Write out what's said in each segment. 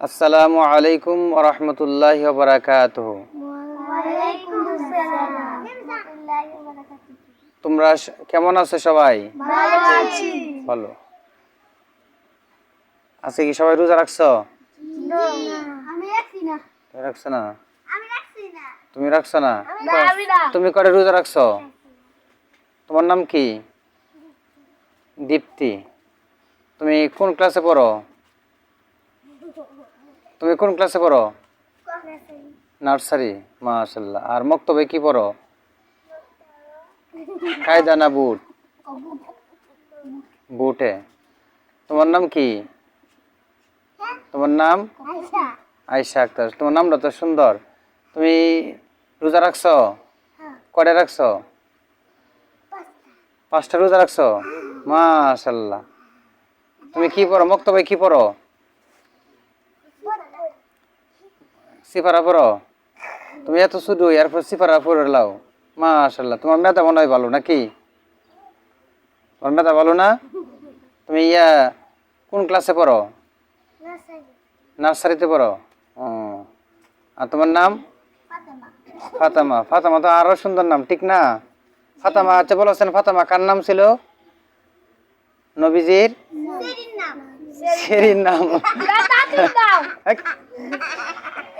আসসালামু আলাইকুম রহমতুল্লাহ বারাকাত তোমরা কেমন আছো সবাই? ভালো। আজকে কি সবাই রোজা রাখছো? রাখছি না? তুমি রাখছো না? তুমি কটা রোজা রাখছো? তোমার নাম কি? দীপ্তি। তুমি কোন ক্লাসে পড়ো? তুমি কোন ক্লাসে পড়ো? নার্সারি মাশাল্লাহ আর মক্তবে কি পড়ো? কায়দা না বুট? বুটে। তোমার নাম কি? তোমার নাম? আয়সা আক্তার। তোমার নামটা তো সুন্দর। তুমি রোজা রাখছো? কটা রাখছো? পাঁচটা। রোজা রাখছো? মাশাল্লাহ তুমি কি পড়ো? মক্তবে কি পড়ো? সিফারা পড়ো তুমি এত শুধু এরপর সিফারা পড়ে লাও। মাশাল্লাহ তোমার মেধা মনে হয় ভালো নাকি? তোমার মেধা ভালো না? তুমি ইয়া কোন ক্লাসে পড়ো? নার্সারিতে পড়ো? ও। আর তোমার নাম? ফাতেমা। ফাতেমা। ফাতেমা তো আরও সুন্দর নাম ঠিক না? ফাতেমা আচ্ছা বলেছেন ফাতেমা কার নাম ছিল? নবীজির? সেরির নাম।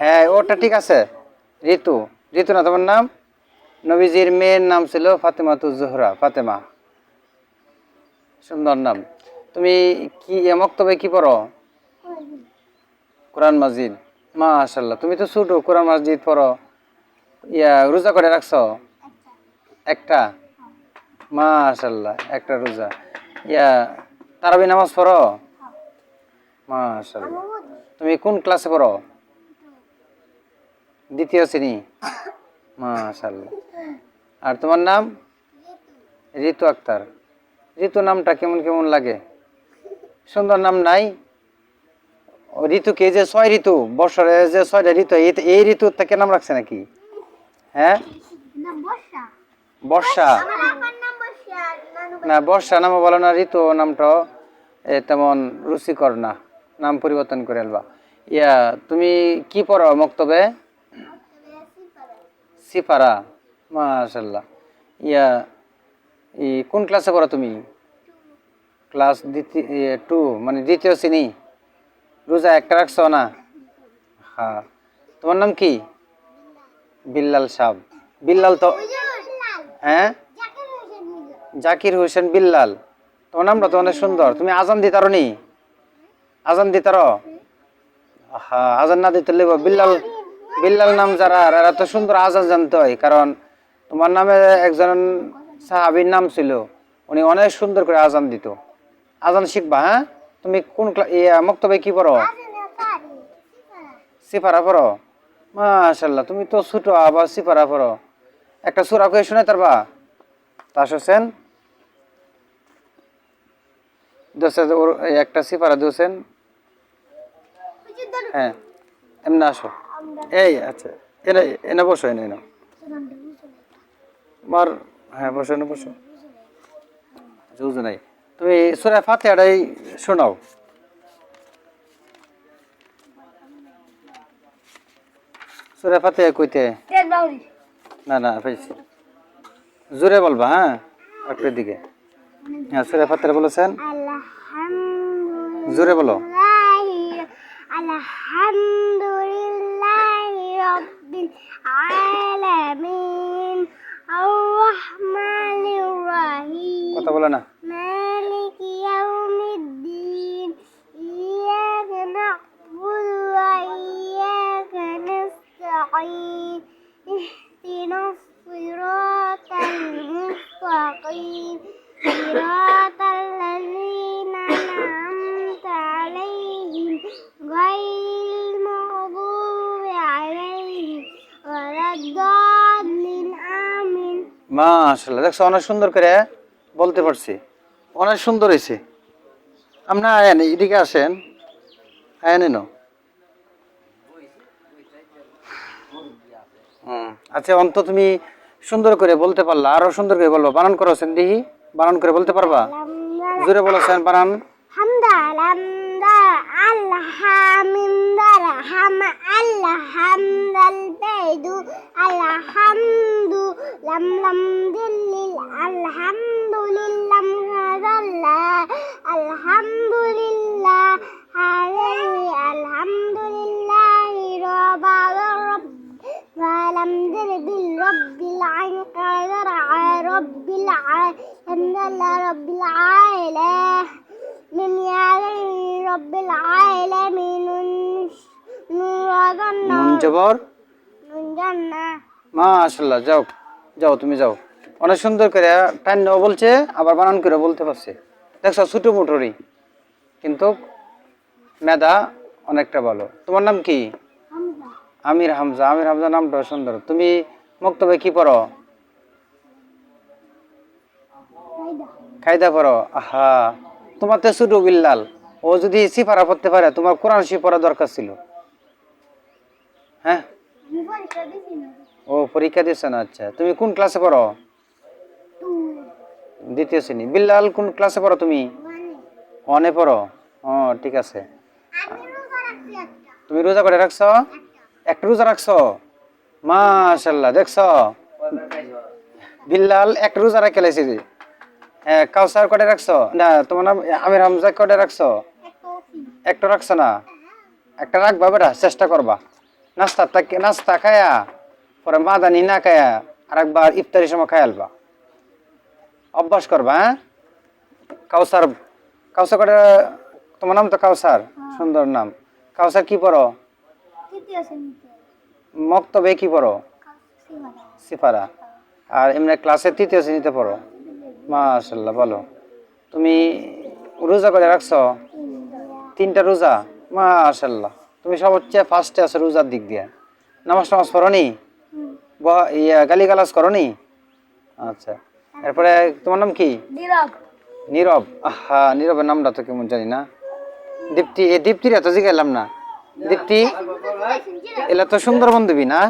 হ্যাঁ ওটা ঠিক আছে। ঋতু ঋতু না, তোমার নাম? নবীজির মেয়ের নাম ছিল ফাতেমা জোহরা, ফাতেমা। সুন্দর নাম। তুমি কি মক্তবে কি পড়ো? কোরআন মাজিদ। মাশাল্লাহ তুমি তো ছোটো, কোরআন মাজিদ পড়ো। ইয়া, রোজা করে রাখছো? একটা? মাশাল্লাহ একটা রোজা। ইয়া, তারাবি নামাজ পড়ো? মাশাল্লাহ তুমি কোন ক্লাসে পড়ো? দ্বিতীয় শ্রেণি। মাশাল্লাহ আর তোমার নাম? ঋতু আক্তার। ঋতু নামটা কেমন কেমন লাগে? সুন্দর নাম নাই? ঋতুকে যে ছয় ঋতু বছরে যে ছয়টা ঋতু এই- থেকে নাম রাখছে নাকি? হ্যাঁ? বর্ষা। না বর্ষা নাম বলো না ঋতু নামটা এ, তেমন রুচিকর না। নাম পরিবর্তন করে আলবা। ইয়া তুমি কি পড়ো মক্তবে? সিফারা মাশাল্লাহ ইয়া, ই, কোন ক্লাসে পড়ো তুমি? ক্লাস দ্বিতীয় টু মানে দ্বিতীয় শ্রেণি। রোজা একটা রাখছো না? হ্যাঁ তোমার নাম কি? বিল্লাল সাহ বিল্লাল তো হ্যাঁ? জাকির হোসেন বিল্লাল। তোমার নামটা তো অনেক সুন্দর। তুমি আজান দিতারো নি আজান দিতারো হ্যাঁ আজান না দিতে লেব বিল্লাল বিল্লাল নাম যারা এরা তো সুন্দর আজান জানতে হয়, কারণ তোমার নামে একজন সাহাবির নাম ছিল, উনি অনেক সুন্দর করে আজান দিত। আজান শিখবা হ্যাঁ? তুমি কোন মক্তবে কি পড়ো? সিফারা পড়ো? মাশাল্লাহ তুমি তো ছোট, আবার সিফারা পড়ো। একটা সুরা কয়ে শুনে তারবা তাস হোসেন একটা সিফারা দোসেন হ্যাঁ এমনি আসো। এই আচ্ছা। এনে এনে বসো এনে এনে। আমার হ্যাঁ বসো এনে বসো। বুঝো নাই। তুমি সুরা ফাতেহাটাই শোনাও। সুরা ফাতেহা কইতে? না না পেয়েছি জোরে বলবা হ্যাঁ একটা দিকে। হ্যাঁ সুরা ফাতেহা বলেছেন। জোরে বলো। আলহামদুলিল্লাহ। কথা বলে না। মাশাল্লাহ দেখছ অনেক সুন্দর করে বলতে পারছি। অনেক সুন্দর হয়েছে আপনার আয়ান, এদিকে আসেন। আয়ান এনো। আচ্ছা অন্ত তুমি সুন্দর করে বলতে পারলা, আরও সুন্দর করে বলব। বানান করো দেখি। বানান করে বলতে পারবা? জোরে বলো, সেন, বানান। আল্লাহ আলহামদুলিল্লাহ হাজাল্লাহ আলহামদুলিল্লাহ হাজাল্লি আলহামদুলিল্লাহ রবা ولم در بالرب العين قدر رب العين الحمد لله رب العالمين من يعلم رب العالمين নুন জবর নুন জান্না মাশাআল্লাহ যাও যাও তুমি যাও অনেক সুন্দর করে টাইম নেওয়া বলছে, আবার বানান করে বলতে পারছে। দেখছ, ছোটো মোটরই, কিন্তু মেধা অনেকটা ভালো। তোমার নাম কি? আমির হামজা। আমির হামজা নামটা সুন্দর। তুমি মক্তবে কি পড়ো? খাইদা পড়ো? আহা, তোমার তো ছোট বিল্লাল। ও যদি সিফারা পড়তে পারে, তোমার কোরআন শি পড়া দরকার ছিল। হ্যাঁ? ও পরীক্ষা দিচ্ছে না। আচ্ছা তুমি কোন ক্লাসে পড়ো? দ্বিতীয় শ্রেণি। বিল্লাল, কোন ক্লাসে পড়ো তুমি? অনে পড়ো? ও, ঠিক আছে। তুমি রোজা করে রাখছ? একটা রোজা রাখছো? মাশাল্লাহ দেখছ? বিল্লাল, একটা রোজা রাখে লাইছে যে। হ্যাঁ কাউসার করে রাখছো? না, তোমার নাম আমির হামজা করে রাখছো? একটা রাখছো না? একটা রাখবা বেটা, চেষ্টা করবা। নাস্তা নাস্তা খায়া, পরে মাদানি না খায়া আর একবার ইফতারি সময় খাই আলবা। অভ্যাস করবা হ্যাঁ? কাউসার কাউসার করে তোমার নাম তো কাউসার সুন্দর নাম। কাউসার কি পড়ো? মক্তবে কি পড়ো? সিফারা। আর এমনি ক্লাসে তৃতীয় শ্রেণীতে পড়ো? মাশাল্লাহ বলো। তুমি রোজা করে রাখছো? তিনটা রোজা? মাশাল্লাহ তুমি সবচেয়ে ফার্স্টে আছো রোজার দিক দিয়ে। নামাজ টামাজ পড়ো নি ইয়া গালি গালাজ করো নি আচ্ছা। এরপরে তোমার নাম কি? নীরব। নীরব। আহা নীরবের নামটা তো কেমন জানি না। দীপ্তি এ দীপ্তির এত জিগাইলাম না। দীপ্তি এলা তো সুন্দর বান্ধবী না?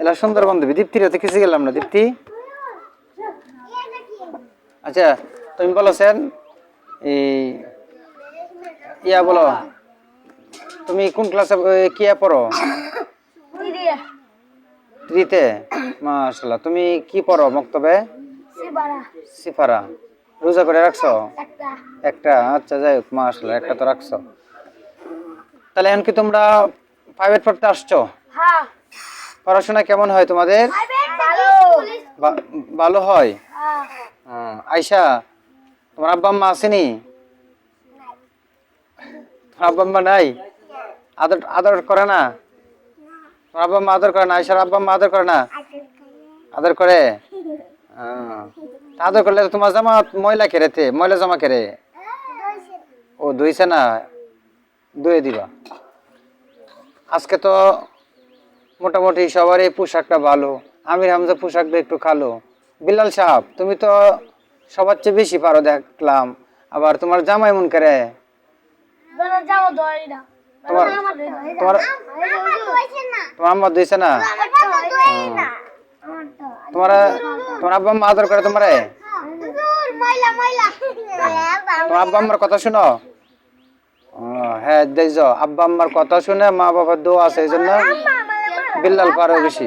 এলা সুন্দর বান্ধবী। দীপ্তির এত কিছু গেলাম না দীপ্তি। আচ্ছা তুমি বলো সেন এই ইয়া বলো তুমি কোন ক্লাসে কিয়া পড়ো? থ্রিতে মাশাল্লাহ তুমি কি পড়ো মক্তবে? সিফারা। রোজা করে রাখছো? একটা। আচ্ছা যাই হোক মাশাল্লাহ একটা তো রাখছো। তাহলে এখন কি তোমরা প্রাইভেট পড়তে আসছো? হ্যাঁ। পড়াশোনা কেমন হয় তোমাদের? ভালো। হয়? হ্যাঁ। হুম, আয়শা তোমার আব্বা আম্মা আসেনি? তোমার আব্বা আম্মা নাই? আদর আদর করে না? তোমার আব্বা আম্মা আদর করে না? আয়সার আব্বা আম্মা আদর করে না? আদর করে। হ্যাঁ। আদর করলে তোমার জামা ময়লা কেড়েতে ময়লা জামা কেড়ে ও ধুইছে না? ধুয়ে দিবা। আজকে তো মোটামুটি সবারই পোশাকটা ভালো। আমির হামজা পোশাকটা একটু কালো। বিল্লাল সাহেব তুমি তো সবার চেয়ে বেশি পারো দেখলাম। আবার তোমার জামাই মন করে। তোমার তোমার তোমার আম্মা দিয়েছে না। তোমার তোমার আব্বা মা আদর করে তোমারে? তোমার আব্বা আম্মার কথা শুনো? হ্যাঁ দেখছ আব্বা আম্মার কথা শুনে মা বাবার দোয়া আছে এই জন্য বিল্লাল পারো বেশি।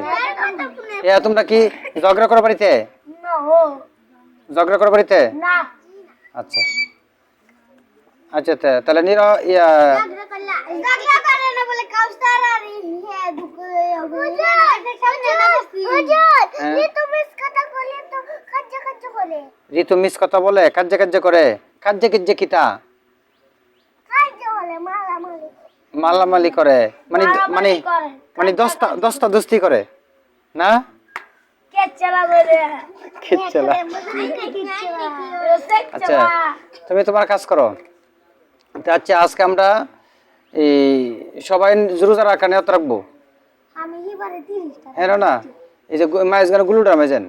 এ তোমরা কি ঝগড়া করো বাড়িতে? ঝগড়া করো বাড়িতে? না। আচ্ছা। আচ্ছা তাহলে নির ইয়া ঋতু মিস কথা বলে কাজ্যে কাজ্যে করে কাজ্যে কিজ্জে কিতা? মালামালি করে মানে মানে মানে দশটা দশটা দোস্তি করে না? আচ্ছা তুমি তোমার কাজ করো। তা আচ্ছা আজকে আমরা এই সবাই রোজা রাখা নিয়ত রাখব? আমি এবারে 30 টাকা হ্যাঁ না এই যে মাইজ গান গুলুটা মেজেন।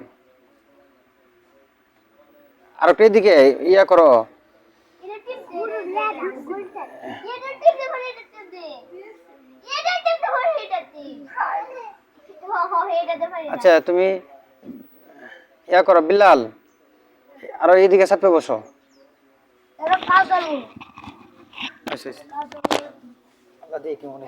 আর একটু এদিকে ইয়া করো। এটা ঠিক পুরো লেডা গুলটা এটা ঠিক করে এটা দে। এটা ঠিক করে এটা দে হো হো এটা দে ভাই আচ্ছা তুমি ইয়া করো বিলাল আর এইদিকে চাপে বসো। আচ্ছা, আচ্ছা। আল্লাহ কি মনে?